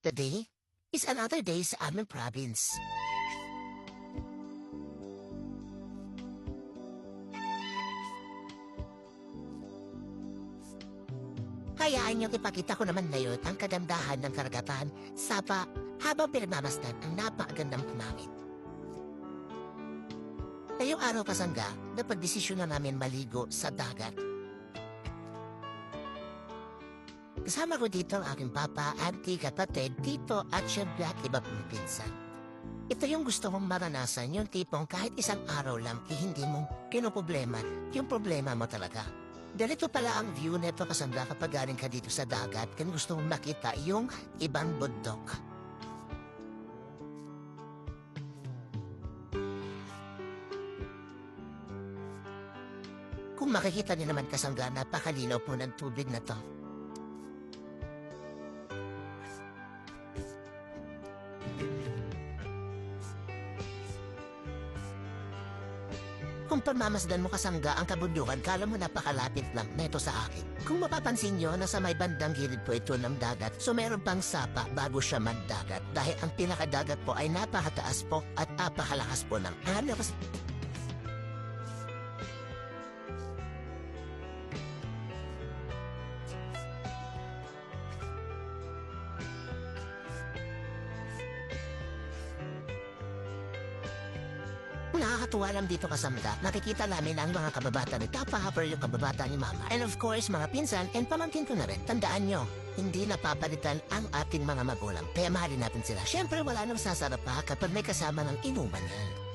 Today is another day sa aming province. Hayaan niyong ipakita ko naman ngayon ang kagandahan ng karagatan sa pa habang pinagmamasdan ang napakagandang kumangit. Ngayong araw kasangga, napagdesisyon na namin maligo sa dagat. Kasama ko dito ang aking papa, auntie, kapatid, tito at syempre at iba pang pinsan. Ito yung gusto kong maranasan, yung tipong kahit isang araw lang, eh, hindi mo pinoproblema yung problema mo talaga. Dahil ito pala ang view nito kasanda kapag galing ka dito sa dagat kung gusto mong makita yung ibang bundok. Kung makikita niyo naman kasangga, napakalinaw po ng tubig na to. Kung pamamasdan mo kasangga ang kabundukan, kala mo napakalapit lang neto sa akin. Kung mapapansin nyo, nasa may bandang gilid po ito ng dagat, so meron pang sapa bago siya magdagat dahil ang pinakadagat po ay napakataas po at napakalakas po ng halos Nakakatuwa lang dito kasamda. Nakikita namin ang mga kababata Hopper yung kababata ni Mama. And of course, mga pinsan and pamangkin ko na rin. Tandaan nyo, hindi napapalitan ang ating mga magulang. Kaya mahalin natin sila. Siyempre, wala nang sasarap pa kapag may kasama ng inuman yan.